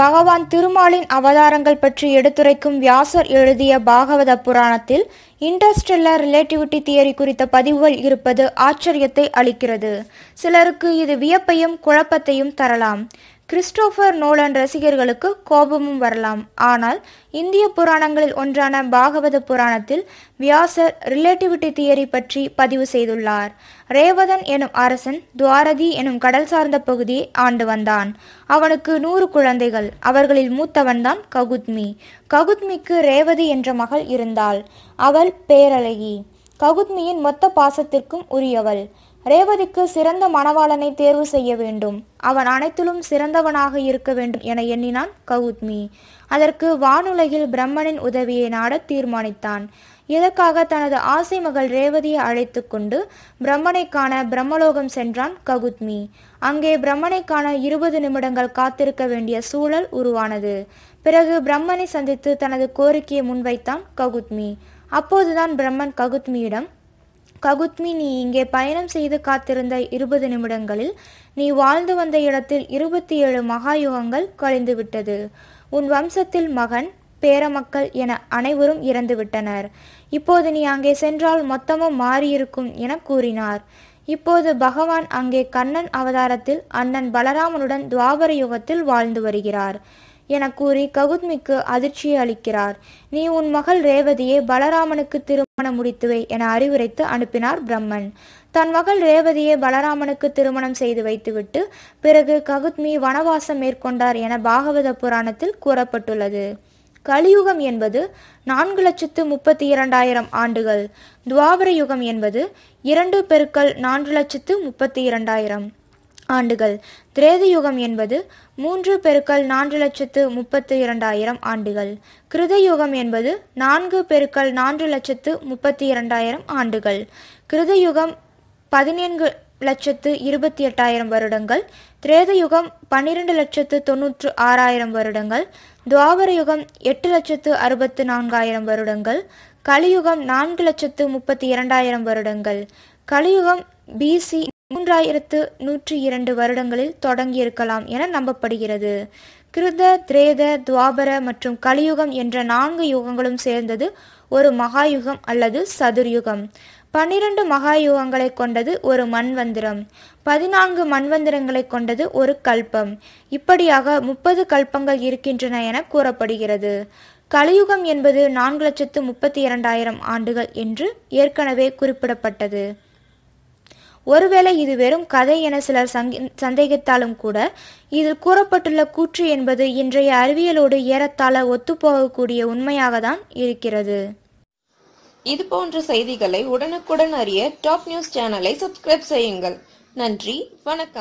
பகவான் திருமாலின் அவதாரங்கள் பற்றி எடுத்துரைக்கும் வியாசர் எழுதிய பாகவத புராணத்தில் இன்டர்ஸ்டெல்லர் ரிலேட்டிவிட்டி தியரி குறித்த பதிவுகள் இருப்பது ஆச்சரியத்தை அளிக்கிறது. சிலருக்கு இது வியப்பையும் குழப்பத்தையும் தரலாம். கிறிஸ்டோஃபர் நோலன் ரசிகர்களுக்கு கோபமும் வரலாம். ஆனால் இந்திய புராணங்களில் ஒன்றான பாகவத புராணத்தில் வியாசர் ரிலேட்டிவிட்டி தியரி பற்றி பதிவு செய்துள்ளார். ரேவதன் எனும் அரசன் துவாரதி எனும் கடல் சார்ந்த பகுதியை ஆண்டு வந்தான். அவனுக்கு நூறு குழந்தைகள். அவர்களில் மூத்தவன்தான் ககுத்மி. ககுத்மிக்கு ரேவதி என்ற மகள் இருந்தாள். அவள் பேரழகி. ககுத்மியின் மொத்த பாசத்திற்கும் உரியவள். ரேவதிக்கு சிறந்த மணவாளனை தேர்வு செய்ய வேண்டும். அவன் அனைத்திலும் சிறந்தவனாக இருக்க வேண்டும் என எண்ணினான் கவுத்மி அதற்கு வானுலகில் பிரம்மனின் உதவியை நாட தீர்மானித்தான். இதற்காக தனது ஆசை மகள் ரேவதியை அழைத்து கொண்டு பிரம்மனை காண பிரம்மலோகம் சென்றான் ககுத்மி அங்கே பிரம்மனை காண இருபது நிமிடங்கள் காத்திருக்க வேண்டிய சூழல் உருவானது. பிறகு பிரம்மனை சந்தித்து தனது கோரிக்கையை முன்வைத்தான் ககுத்மி அப்போதுதான் பிரம்மன் ககுத்மியிடம் ககுத்மி நீ இங்கே பயணம் செய்து காத்திருந்த இருபது நிமிடங்களில் நீ வாழ்ந்து வந்த இடத்தில் இருபத்தி ஏழு மகாயுகங்கள் கழிந்துவிட்டது. உன் வம்சத்தில் மகன் பேரமக்கள் என அனைவரும் இறந்துவிட்டனர். இப்போது நீ அங்கே சென்றால் மொத்தமும் மாறியிருக்கும் என கூறினார். இப்போது பகவான் அங்கே கண்ணன் அவதாரத்தில் அண்ணன் பலராமனுடன் துவாபர யுகத்தில் வாழ்ந்து வருகிறார் என கூறி ககுத்மிக்கு அதிர்ச்சி அளிக்கிறார். நீ உன் மகள் ரேவதியை பலராமனுக்கு திரு திருமணம் முடித்துவை என அறிவுரைத்து அனுப்பினார் பிரம்மன். தன் மகள் ரேவதியை பலராமனுக்கு திருமணம் செய்து வைத்துவிட்டு பிறகு ககுத்மி வனவாசம் மேற்கொண்டார் என பாகவத புராணத்தில் கூறப்பட்டுள்ளது. கலியுகம் என்பது நான்கு லட்சத்து முப்பத்தி இரண்டாயிரம் ஆண்டுகள். துவாபர யுகம் என்பது இரண்டு பெருக்கள் நான்கு லட்சத்து முப்பத்தி இரண்டாயிரம். ஆண்டுகள். திரேதயுகம் என்பது மூன்று பெருக்கல் நான்கு லட்சத்து முப்பத்து இரண்டாயிரம் ஆண்டுகள். கிருதயுகம் என்பது நான்கு பெருக்கல் நான்கு லட்சத்து முப்பத்தி இரண்டாயிரம் ஆண்டுகள். கிருதயுகம் பதினான்கு லட்சத்து இருபத்தி எட்டாயிரம் வருடங்கள். திரேதயுகம் பன்னிரண்டு லட்சத்து தொன்னூற்று ஆறாயிரம் வருடங்கள். துவாபர யுகம் எட்டு லட்சத்து அறுபத்து நான்காயிரம் வருடங்கள். கலியுகம் நான்கு லட்சத்து முப்பத்தி இரண்டாயிரம் வருடங்கள். கலியுகம் பிசி மூன்றாயிரத்து நூற்றி இரண்டு வருடங்களில் தொடங்கியிருக்கலாம் என நம்பப்படுகிறது. கிருத திரேத துவாபர மற்றும் கலியுகம் என்ற நான்கு யுகங்களும் சேர்ந்தது ஒரு மகாயுகம் அல்லது சதுர்யுகம். பன்னிரண்டு மகாயுகங்களை கொண்டது ஒரு மண்வந்திரம். பதினான்கு மண்வந்திரங்களை கொண்டது ஒரு கல்பம். இப்படியாக முப்பது கல்பங்கள் இருக்கின்றன என கூறப்படுகிறது. கலியுகம் என்பது நான்கு லட்சத்து முப்பத்தி இரண்டாயிரம் ஆண்டுகள் என்று ஏற்கனவே குறிப்பிடப்பட்டது. ஒருவேளை இது வெறும் கதை என சிலர் சந்தேகித்தாலும் கூட இதில் கூறப்பட்டுள்ள கூற்று என்பது இன்றைய அறிவியலோடு ஏறத்தாழ ஒத்துப்போகக்கூடிய உண்மையாக தான் இருக்கிறது. இது போன்ற செய்திகளை உடனுக்குடன் அறிய டாப் நியூஸ் சேனலை சப்ஸ்கிரைப் செய்யுங்கள். நன்றி வணக்கம்.